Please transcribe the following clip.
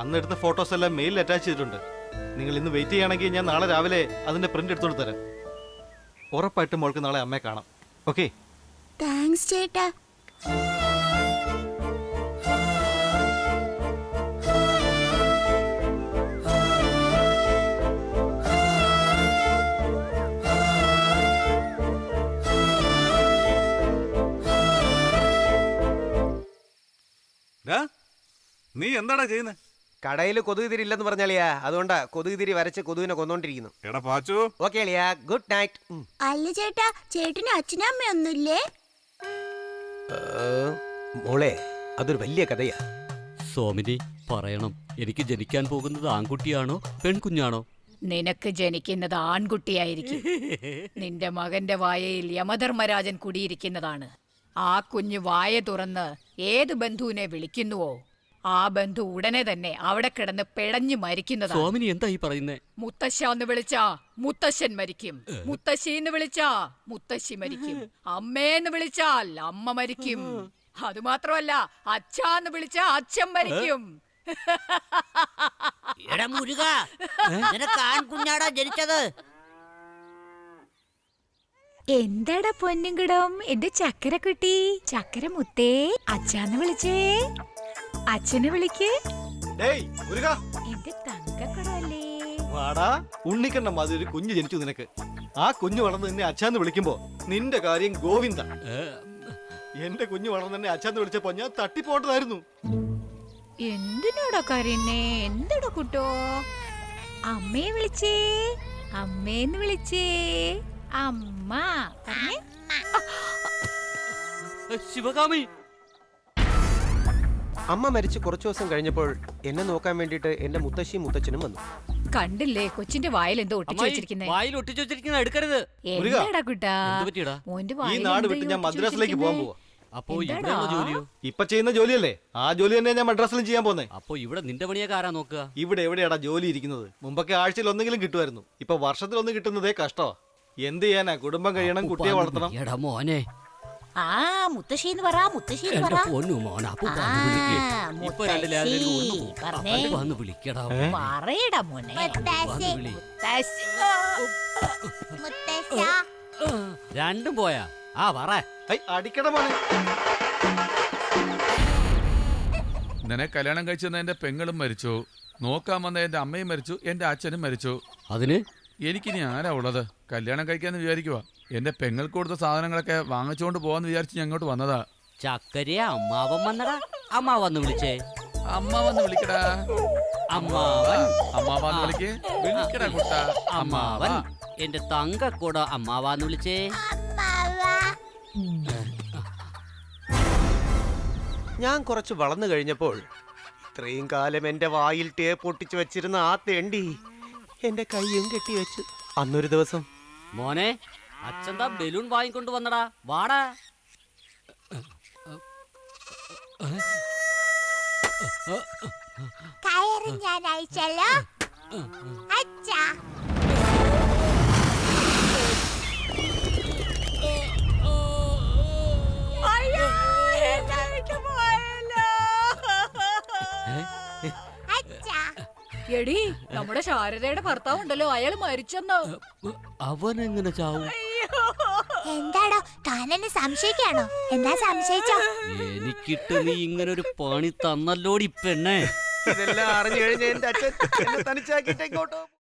അന്ന് എടുത്ത ഫോട്ടോസ് എല്ലാം മെയിലിൽ അറ്റാച്ച് ചെയ്തിട്ടുണ്ട്. നിങ്ങൾ ഇന്ന് വെയിറ്റ് ചെയ്യുകയാണെങ്കിൽ ഞാൻ നാളെ രാവിലെ അതിന്റെ പ്രിന്റ് എടുത്തോണ്ട് തരാം. ഉറപ്പായിട്ടും മോൾക്ക് നാളെ അമ്മയെ കാണാം. ഓക്കെ താങ്ക്സ് ചേട്ടാ. നീ എന്താടാ ചെയ്യുന്നത് കടയിൽ കൊതുക് തിരി ഇല്ലെന്ന് പറഞ്ഞാലിയാ അതുകൊണ്ടാ കൊതുക് തിരി വരച്ച് കൊതുകിനെ കൊന്നോണ്ടിരിക്കുന്നു. എടാ പാച്ചു. ഓക്കെ അളിയാ ഗുഡ് നൈറ്റ്. അല്ല ചേട്ടാ ചേട്ടന് അച്ഛനമ്മയൊന്നുമില്ലേ മോളെ അതൊരു വലിയ കഥയാ. സോമിനി പറയണം. എനിക്ക് ജനിക്കാൻ പോകുന്നത് ആൺകുട്ടിയാണോ പെൺകുഞ്ഞാണോ? നിനക്ക് ജനിക്കുന്നത് ആൺകുട്ടിയായിരിക്കും. നിന്റെ മകന്റെ വായയിൽ യമധർമ്മരാജൻ കുടിയിരിക്കുന്നതാണ്. ആ കുഞ്ഞ് വായ തുറന്ന് ഏത് ബന്ധുവിനെ വിളിക്കുന്നുവോ? ആ ബന്ധു ഉടനെ തന്നെ അവിടെ കിടന്ന് പിടഞ്ഞു മരിക്കുന്നതാണ്. സ്വാമിനി എന്താ ഈ പറയുന്നേ? മുത്തശ്ശ എന്ന് വിളിച്ചാ മുത്തശ്ശൻ മരിക്കും. മുത്തശ്ശി എന്ന് വിളിച്ചാ മുത്തശ്ശി മരിക്കും. അമ്മേന്ന് വിളിച്ചാൽ അമ്മ മരിക്കും. അത് മാത്രമല്ല അച്ഛാന്ന് വിളിച്ചാ അച്ഛൻ മരിക്കും. എടാ മുരുക നിനക്ക് ആൺകുഞ്ഞാടാ ജനിച്ചത്. എന്താടാ പൊന്നുകിടം എന്റെ ചക്കര കുട്ടി ചക്കര മുത്തേ അച്ഛാന്ന് വിളിച്ചേ. അച്ഛനെ വിളിക്കേ. ഡേയ് മുരുക. എന്റെ തങ്കക്കുടമല്ലേ വാടാ ഉണ്ണിക്കണ്ണ മാതിരി ഒരു കുഞ്ഞ് ജനിച്ചു നിനക്ക്. ആ കുഞ്ഞു വളർന്ന് നിന്നെ അച്ഛാന്ന് വിളിക്കുമ്പോ നിന്റെ കാര്യം ഗോവിന്ദ. എന്റെ കുഞ്ഞു വളർന്ന് എന്നെ അച്ഛാന്ന് വിളിച്ചപ്പോ ഞാൻ തട്ടിപ്പോട്ടതായിരുന്നു. എന്തിനാടാ കരയുന്നേ? എന്തടാ കുട്ടോ? അമ്മയെ വിളിച്ചേ. അമ്മേന്ന് വിളിച്ചേ. അമ്മ. പറഞ്ഞേ. ശിവകാമി. അമ്മ മരിച്ച് കുറച്ചു ദിവസം കഴിഞ്ഞപ്പോൾ എന്നെ നോക്കാൻ വേണ്ടിട്ട് എന്റെ മുത്തശ്ശിയും മുത്തച്ഛനും വന്നു. കണ്ടില്ലേ? കൊച്ചിന്റെ വായിൽ എന്തോ ഒട്ടിച്ചു വെച്ചിരിക്കുന്നത് വെച്ചിരിക്കുന്നേ. വായിൽ ഒട്ടിച്ചു വെച്ചിരിക്കുന്ന എടുക്കരുത്. എന്താടാ കുട്ടാ? എന്ത് പറ്റിയടാ? മോന്റെ ഈ വായിൽ നാട് വിട്ട് ഞാൻ മദ്രസയിലേക്ക് മദ്രാസിലേക്ക് പോകാൻ പോവാ. അപ്പോ ഇവിടെ ജോലിയോ? ഇപ്പൊ ചെയ്യുന്ന ജോലിയല്ലേ? ആ ജോലി തന്നെ ഞാൻ മദ്രാസിലും ചെയ്യാൻ പോന്നെ. അപ്പോ ഇവിടെ നിന്റെ പണിയൊക്കെ ആരാ നോക്കുക? ഇവിടെ എവിടെയാടാ ജോലി ഇരിക്കുന്നത്? മുമ്പൊക്കെ ആഴ്ചയിൽ ഒന്നെങ്കിലും കിട്ടുമായിരുന്നു. ഇപ്പൊ വർഷത്തിൽ ഒന്ന് കിട്ടുന്നതേ കഷ്ടമാ എന്ത് ചെയ്യാനാ? കുടുംബം കഴിയണം കുട്ടിയെ വളർത്തണം. എടാ മോനെ. ആ മുത്തശ്ശീന്ന് പറ മുത്തശ്ശീന്ന് പറ എന്റെ പൊന്നു മോനെ അപ്പൊ ആ, ഇപ്പൊ രണ്ടിലെ അതിലേക്ക് ഒന്ന് മുത്തശ്ശി, പോ. പറഞ്ഞേ. അങ്ങട് വന്ന് വിളിക്കടാ. പറയടാ മോനെ. വന്ന് വിളി. മുത്തശ്ശ. രണ്ടും പോയാ. ആ പറ. ഐ, അടിക്കട മോനെ. നിന്നെ കല്യാണം കഴിച്ചെന്ന എന്റെ പെങ്ങളും മരിച്ചു. നോക്കാൻ വന്ന എന്റെ അമ്മയും മരിച്ചു. എന്റെ അച്ഛനും മരിച്ചു. അതിന്? എനിക്കിനി ആരാ ഉള്ളത്? കല്യാണം കഴിക്കാന്ന് വിചാരിക്കുക എന്റെ പെങ്ങൾക്ക് കൊടുത്ത സാധനങ്ങളൊക്കെ വാങ്ങിച്ചുകൊണ്ട് പോവാന്ന് വിചാരിച്ചു ഞാൻ ഇങ്ങോട്ട് വന്നതാ. ചക്കരയെ അമ്മാവൻ വന്നടാ. അമ്മാവന്ന് വിളിച്ചേ. അമ്മ വന്ന് വിളിക്കടാ. അമ്മാവൻ? അമ്മാവാന്ന് വിളിക്ക്. വിളിക്കടാ കുട്ട. അമ്മാവൻ? എന്റെ തങ്കക്കൂട അമ്മാവാന്ന് വിളിച്ചേ. ഞാൻ കുറച്ച് വളർന്നു കഴിഞ്ഞപ്പോൾ ഇത്രയും കാലം എന്റെ വായിൽ ടേ ഒട്ടിച്ചു വെച്ചിരുന്ന ആ തെണ്ടി എന്റെ കൈയും കെട്ടി വെച്ചു അന്നൊരു ദിവസം മോനെ അച്ഛന്താ ബലൂൺ വാങ്ങിക്കൊണ്ട് വന്നടാ. വാടാ. കയറി ഞാൻ അയച്ചല്ലോ. അച്ഛാ. എടി നമ്മുടെ ശാരദയുടെ ഭർത്താവ് ഉണ്ടല്ലോ അയാൾ മരിച്ചെന്നോ? അവൻ എങ്ങനെ ചാവും? എന്താടോ താൻ സംശയിക്കാണോ എന്നാ സംശയിച്ചോ? എനിക്കിട്ട് നീ ഇങ്ങനെ ഒരു പണി തന്നല്ലോടി പെണ്ണേ. ഇതെല്ലാം അറിഞ്ഞു കഴിഞ്ഞ എന്റെ അച്ഛൻ എന്നെ തനിച്ചാക്കിയിട്ട് ഇങ്ങോട്ടോ.